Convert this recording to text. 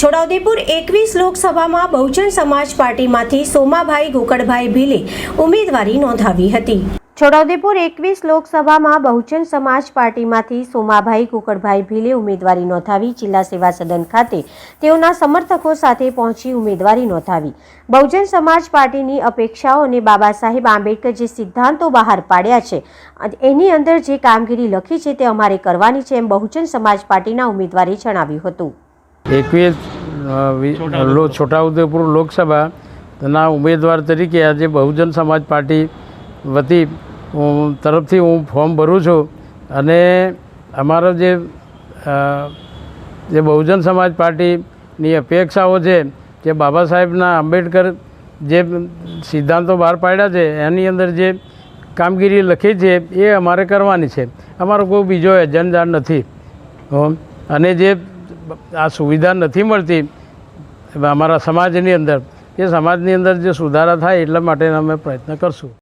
છોટાઉદેપુર એકવીસ લોકસભામાં બહુજન સમાજ પાર્ટીમાંથી સોમાભાઈ, ગોકળભાઈ ભીલે ઉમેદવારી નોંધાવી હતી. છોટાઉદેપુર એકવીસ લોકસભામાં બહુજન સમાજ પાર્ટીમાંથી સોમાભાઈ કુકડભાઈ ભીલે ઉમેદવારી નોંધાવી જિલ્લા સેવા સદન ખાતે તેઓના સમર્થકો સાથે પહોંચી ઉમેદવારી નોંધાવી. બહુજન સમાજ પાર્ટીની અપેક્ષાઓ અને બાબા સાહેબ આંબેડકર જે સિદ્ધાંતો બહાર પાડ્યા છે, એની અંદર જે કામગીરી લખી છે તે અમારે કરવાની છે એમ બહુજન સમાજ પાર્ટીના ઉમેદવારે જણાવ્યું હતું. એકવીસ છોટાઉદેપુર લોકસભાના ઉમેદવાર તરીકે આજે બહુજન સમાજ પાર્ટી વતી તરફથી હું ફોર્મ ભરું છું અને અમારો જે જે બહુજન સમાજ પાર્ટીની અપેક્ષાઓ છે જે બાબા સાહેબના આંબેડકર જે સિદ્ધાંતો બહાર પાડ્યા છે એની અંદર જે કામગીરી લખી છે એ અમારે કરવાની છે. અમારો કોઈ બીજો એજન્ડા નથી. અને જે આ સુવિધા નથી મળતી અમારા સમાજની અંદર. એ સમાજની અંદર જે સુધારા થાય એટલા માટે અમે પ્રયત્ન કરશું.